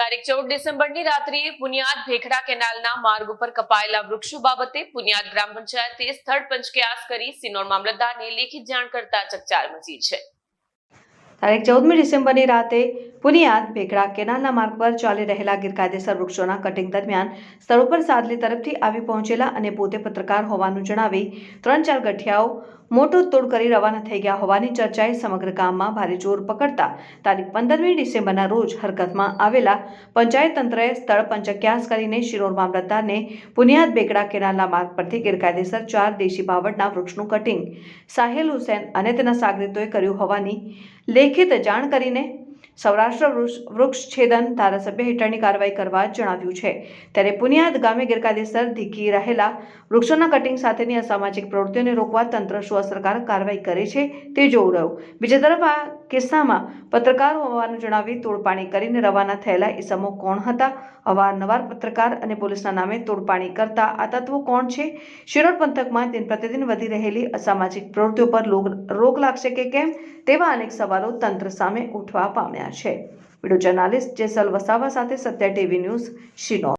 તારીખ ચૌદ ડિસેમ્બરની રાત્રિએ પુનિયાદ ભેખડા કેનાલના માર્ગ ઉપર કપાયેલા વૃક્ષો બાબતે પુનિયાદ ગ્રામ પંચાયતે સ્થળ પંચક્યાસ કરી સિનોર મામલતદારને લેખિત જાણ કરતા ચકચાર મચી છે. તારીખ ચૌદમી ડિસેમ્બરની રાતે પુનિયાદ ભેખડા કેનાલના માર્ગ પર ચાલી રહેલા ગેરકાયદેસર વૃક્ષોના કટિંગ દરમિયાન સ્થળ ઉપર સાદલી તરફથી આવી પહોંચેલા અને પોતે પત્રકાર હોવાનું જણાવી ત્રણ ચાર ગઠિયાઓ મોટો તોડ કરી રવાના થઈ ગયા હોવાની ચર્ચાએ સમગ્ર ગામમાં ભારે જોર પકડતા તારીખ પંદરમી ડિસેમ્બરના રોજ હરકતમાં આવેલા પંચાયત તંત્રએ સ્થળ પંચક્યાસ કરીને શિરોર મામલતદારને પુનિયાદ બેકડા કેનાલના માર્ગ પરથી ગેરકાયદેસર ચાર દેશી બાવળના વૃક્ષનું કટિંગ સાહેલ હુસેન અને તેના સાગરીતોએ કર્યું હોવાની લેખિત જાણ કરીને સૌરાષ્ટ્ર વૃક્ષ છેદન ધારાસભ્ય હેઠળની કાર્યવાહી કરવા જણાવ્યું છે. ત્યારે પુનિયાદ ગામે ગેરકાયદેસર ધીકી રહેલા વૃક્ષોના કટિંગ સાથેની અસામાજિક પ્રવૃત્તિઓને રોકવા તંત્ર શું અસરકારક કાર્યવાહી કરે છે તે જોવું રહ્યું. બીજી તરફ આ કિસ્સામાં પત્રકાર હોવાનું જણાવી તોડપાણી કરીને રવાના થયેલા ઇસમો કોણ હતા? અવારનવાર પત્રકાર અને પોલીસના નામે તોડપાણી કરતા આ તત્વો કોણ છે? શિરોડ પંથકમાં દિન પ્રતિદિન વધી રહેલી અસામાજિક પ્રવૃત્તિઓ પર રોક લાગશે કે કેમ? તેવા અનેક સવાલો તંત્ર સામે ઉઠવા પામ્યા છે. વીડિયો જર્નાલિસ્ટ જેસલ વસાવા સાથે સત્ય ટીવી ન્યૂઝ શિનોર.